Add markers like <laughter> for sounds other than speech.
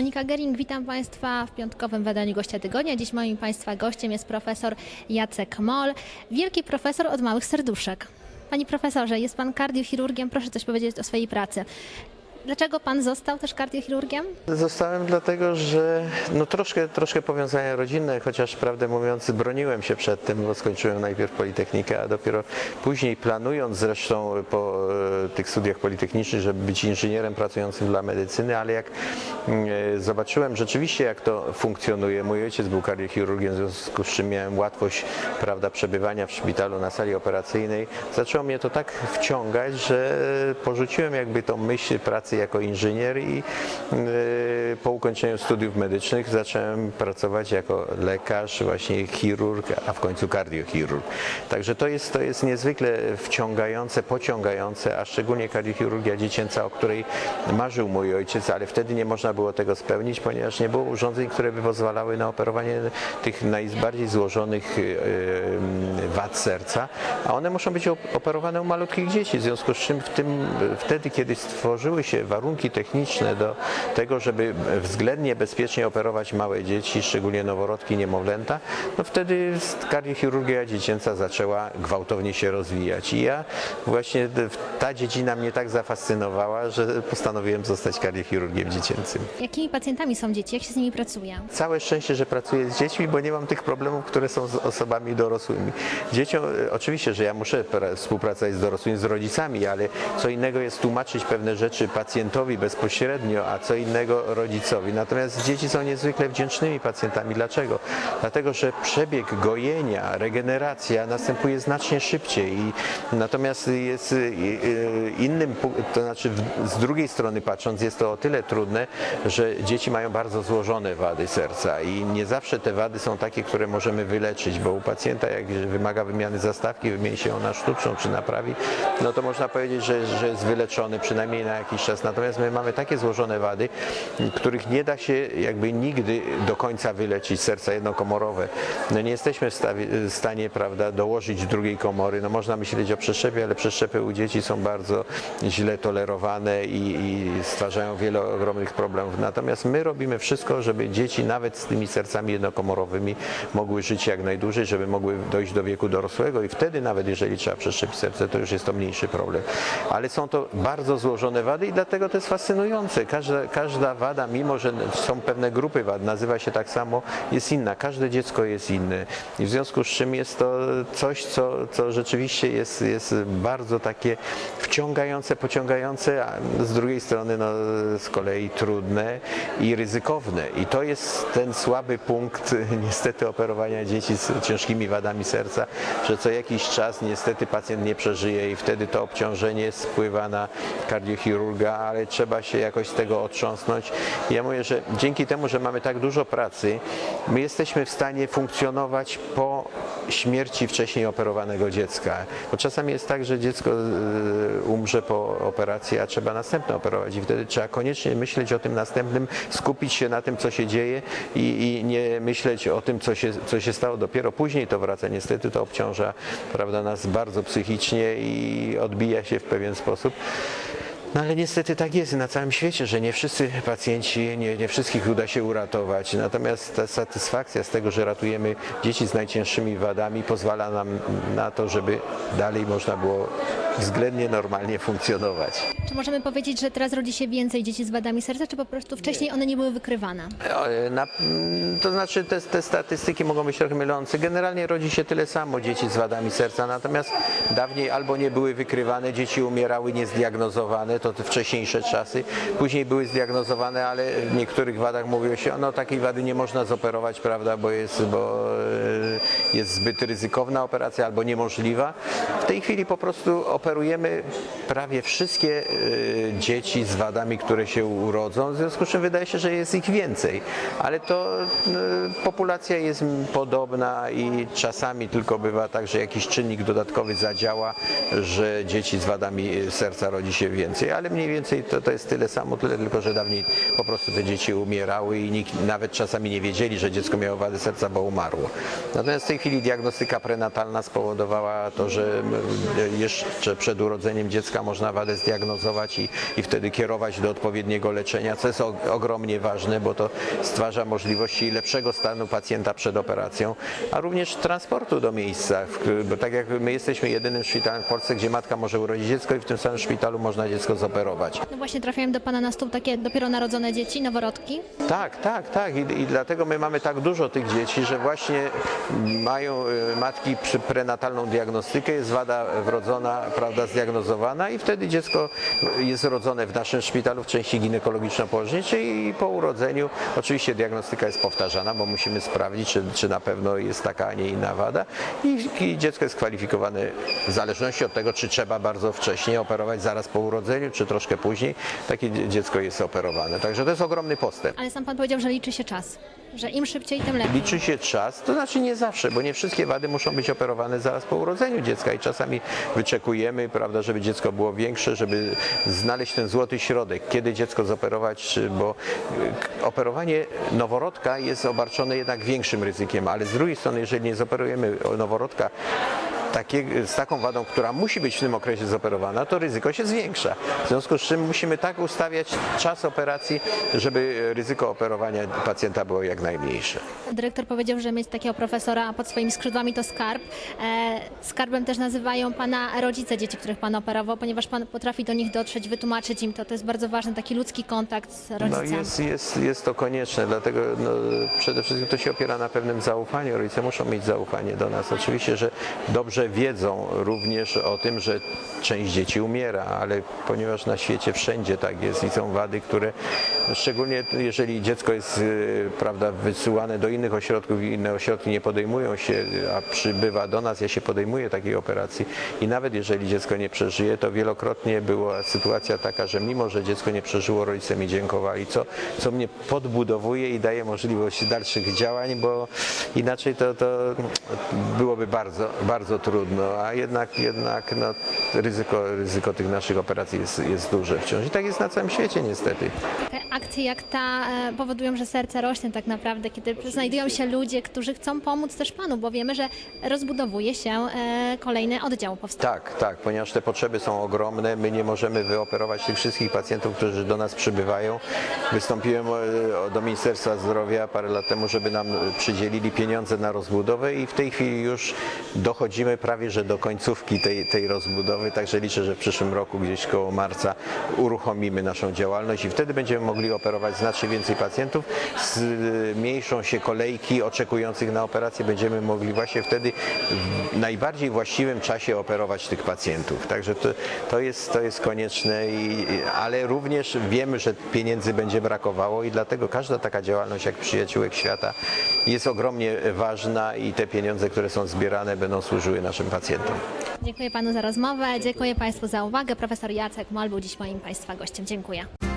Monika Gering, witam Państwa w piątkowym wydaniu Gościa Tygodnia. Dziś moim Państwa gościem jest profesor Jacek Mol, wielki profesor od małych serduszek. Panie profesorze, jest Pan kardiochirurgiem, proszę coś powiedzieć o swojej pracy. Dlaczego Pan został też kardiochirurgiem? Zostałem dlatego, że no troszkę, troszkę powiązania rodzinne, chociaż prawdę mówiąc broniłem się przed tym, bo skończyłem najpierw Politechnikę, a dopiero później planując zresztą po e, tych studiach politechnicznych, żeby być inżynierem pracującym dla medycyny, ale jak e, zobaczyłem rzeczywiście jak to funkcjonuje, mój ojciec był kardiochirurgiem, w związku z czym miałem łatwość prawda, przebywania w szpitalu na sali operacyjnej, zaczęło mnie to tak wciągać, że porzuciłem jakby tą myśl pracy jako inżynier i e, po ukończeniu studiów medycznych zacząłem pracować jako lekarz, właśnie chirurg, a w końcu kardiochirurg. Także to jest, to jest niezwykle wciągające, pociągające, a szczególnie kardiochirurgia dziecięca, o której marzył mój ojciec, ale wtedy nie można było tego spełnić, ponieważ nie było urządzeń, które by pozwalały na operowanie tych najbardziej złożonych e, wad serca, a one muszą być op- operowane u malutkich dzieci, w związku z czym w tym, wtedy, kiedy stworzyły się warunki techniczne do tego, żeby względnie bezpiecznie operować małe dzieci, szczególnie noworodki, niemowlęta, no wtedy kardiochirurgia dziecięca zaczęła gwałtownie się rozwijać. I ja właśnie ta dziedzina mnie tak zafascynowała, że postanowiłem zostać kardiochirurgiem dziecięcym. Jakimi pacjentami są dzieci? Jak się z nimi pracuje? Całe szczęście, że pracuję z dziećmi, bo nie mam tych problemów, które są z osobami dorosłymi. Dzieciom, oczywiście, że ja muszę pra- współpracować z dorosłymi, z rodzicami, ale co innego jest tłumaczyć pewne rzeczy pacjentowi bezpośrednio, a co innego rodzicowi. Natomiast dzieci są niezwykle wdzięcznymi pacjentami. Dlaczego? Dlatego, że przebieg gojenia, regeneracja następuje znacznie szybciej. I natomiast jest y, y, innym, to znaczy z drugiej strony patrząc, jest to o tyle trudne, że dzieci mają bardzo złożone wady serca i nie zawsze te wady są takie, które możemy wyleczyć, bo u pacjenta jak wymaga wymiany zastawki, wymieni się ona sztuczną czy naprawi, no to można powiedzieć, że, że jest wyleczony przynajmniej na jakiś czas. Natomiast my mamy takie złożone wady, których nie da się jakby nigdy do końca wyleczyć, serca jednokomorowe. No nie jesteśmy w stanie prawda, dołożyć drugiej komory. No można myśleć o przeszczepie, ale przeszczepy u dzieci są bardzo źle tolerowane i, i stwarzają wiele ogromnych problemów. Natomiast my robimy wszystko, żeby dzieci nawet z tymi sercami jednokomorowymi mogły żyć jak najdłużej, żeby mogły dojść do wieku dorosłego i wtedy nawet jeżeli trzeba przeszczepić serce, to już jest to mniejszy problem. Ale są to bardzo złożone wady i dlatego to jest fascynujące. Każda, każda wada, mimo że są pewne grupy wad, nazywa się tak samo, jest inna. Każde dziecko jest inne. I w związku z czym jest to coś, co, co rzeczywiście jest, jest bardzo takie wciągające, pociągające, a z drugiej strony no, z kolei trudne i ryzykowne. I to jest ten słaby punkt <laughs> niestety operowania dzieci z ciężkimi wadami serca, że co jakiś czas niestety pacjent nie przeżyje i wtedy to obciążenie spływa na kardiochirurga, ale trzeba się jakoś z tego otrząsnąć. Ja mówię, że dzięki temu, że mamy tak dużo pracy, my jesteśmy w stanie funkcjonować po śmierci wcześniej operowanego dziecka. Bo czasami jest tak, że dziecko y, umrze po operacji, a trzeba następne operować i wtedy trzeba koniecznie myśleć o tym następnym, skupić się na tym, co się dzieje i, i nie myśleć o tym, co się, co się stało. Dopiero później to wraca. Niestety to obciąża prawda, nas bardzo psychicznie i odbija się w pewien sposób. No ale niestety tak jest na całym świecie, że nie wszyscy pacjenci, nie, nie wszystkich uda się uratować. Natomiast ta satysfakcja z tego, że ratujemy dzieci z najcięższymi wadami pozwala nam na to, żeby dalej można było względnie normalnie funkcjonować. Czy możemy powiedzieć, że teraz rodzi się więcej dzieci z wadami serca, czy po prostu wcześniej one nie były wykrywane? E, Na, mm, to znaczy te, te statystyki mogą być trochę mylące. Generalnie rodzi się tyle samo dzieci z wadami serca, natomiast dawniej albo nie były wykrywane, dzieci umierały niezdiagnozowane, to te wcześniejsze czasy. Później były zdiagnozowane, ale w niektórych wadach mówiło się, no takiej wady nie można zoperować, prawda, bo jest, bo e, jest zbyt ryzykowna operacja albo niemożliwa. W tej chwili po prostu operujemy prawie wszystkie e, dzieci z wadami, które się urodzą, w związku z czym wydaje się, że jest ich więcej, ale to e, populacja jest podobna i czasami tylko bywa tak, że jakiś czynnik dodatkowy zadziała, że dzieci z wadami serca rodzi się więcej, ale mniej więcej to, to jest tyle samo, tyle tylko, że dawniej po prostu te dzieci umierały i nikt nawet czasami nie wiedzieli, że dziecko miało wadę serca, bo umarło. Natomiast w tej chwili diagnostyka prenatalna spowodowała to, że jeszcze przed urodzeniem dziecka można wadę zdiagnozować i, i wtedy kierować do odpowiedniego leczenia, co jest ogromnie ważne, bo to stwarza możliwości lepszego stanu pacjenta przed operacją, a również transportu do miejsca, bo tak jak my jesteśmy jedynym szpitalem w Polsce, gdzie matka może urodzić dziecko i w tym samym szpitalu można dziecko zoperować. No właśnie trafiają do Pana na stół takie dopiero narodzone dzieci, noworodki. Tak, tak, tak. I, I dlatego my mamy tak dużo tych dzieci, że właśnie mają y, matki przy prenatalną diagnostykę, jest wada wrodzona, prawda, zdiagnozowana i wtedy dziecko jest rodzone w naszym szpitalu w części ginekologiczno-położniczej i po urodzeniu oczywiście diagnostyka jest powtarzana, bo musimy sprawdzić, czy, czy na pewno jest taka, a nie inna wada i, i dziecko jest kwalifikowane w zależności od tego, czy trzeba bardzo wcześnie operować zaraz po urodzeniu, czy troszkę później, takie dzie- dziecko jest operowane. Także to jest ogromny postęp. Ale sam Pan powiedział, że liczy się czas. Że im szybciej, tym lepiej. Liczy się czas, to znaczy nie zawsze, bo nie wszystkie wady muszą być operowane zaraz po urodzeniu dziecka i czasami wyczekujemy, prawda, żeby dziecko było większe, żeby znaleźć ten złoty środek, kiedy dziecko zoperować, bo y, operowanie noworodka jest obarczone jednak większym ryzykiem, ale z drugiej strony, jeżeli nie zoperujemy noworodka takie, z taką wadą, która musi być w tym okresie zoperowana, to ryzyko się zwiększa. W związku z czym musimy tak ustawiać czas operacji, żeby ryzyko operowania pacjenta było jak najmniejsze. Dyrektor powiedział, że mieć takiego profesora pod swoimi skrzydłami to skarb. E, skarbem też nazywają Pana rodzice dzieci, których Pan operował, ponieważ Pan potrafi do nich dotrzeć, wytłumaczyć im to. To jest bardzo ważny taki ludzki kontakt z No rodzicami. jest, jest, jest to konieczne, dlatego no, przede wszystkim to się opiera na pewnym zaufaniu. Rodzice muszą mieć zaufanie do nas. Oczywiście, że dobrze wiedzą również o tym, że część dzieci umiera, ale ponieważ na świecie wszędzie tak jest i są wady, które szczególnie jeżeli dziecko jest y, prawda, wysyłane do innych ośrodków i inne ośrodki nie podejmują się, a przybywa do nas, ja się podejmuję takiej operacji i nawet jeżeli dziecko nie przeżyje, to wielokrotnie była sytuacja taka, że mimo, że dziecko nie przeżyło, rodzice mi dziękowali, co, co mnie podbudowuje i daje możliwość dalszych działań, bo inaczej to, to byłoby bardzo, bardzo a jednak, jednak no, ryzyko, ryzyko tych naszych operacji jest, jest duże wciąż i tak jest na całym świecie niestety. Akcje jak ta e, powodują, że serce rośnie tak naprawdę, kiedy znajdują się ludzie, którzy chcą pomóc też Panu, bo wiemy, że rozbudowuje się e, kolejny oddział powstaje. Tak, tak, ponieważ te potrzeby są ogromne, my nie możemy wyoperować tych wszystkich pacjentów, którzy do nas przybywają. Wystąpiłem e, do Ministerstwa Zdrowia parę lat temu, żeby nam przydzielili pieniądze na rozbudowę i w tej chwili już dochodzimy prawie, że do końcówki tej, tej rozbudowy, także liczę, że w przyszłym roku gdzieś koło marca uruchomimy naszą działalność i wtedy będziemy mogli operować znacznie więcej pacjentów, zmniejszą się kolejki oczekujących na operację, będziemy mogli właśnie wtedy w najbardziej właściwym czasie operować tych pacjentów. Także to, to, jest, to jest konieczne, i, ale również wiemy, że pieniędzy będzie brakowało i dlatego każda taka działalność jak Przyjaciółek Świata jest ogromnie ważna i te pieniądze, które są zbierane będą służyły naszym pacjentom. Dziękuję Panu za rozmowę, dziękuję Państwu za uwagę. Profesor Jacek Mol był dziś moim Państwa gościem. Dziękuję.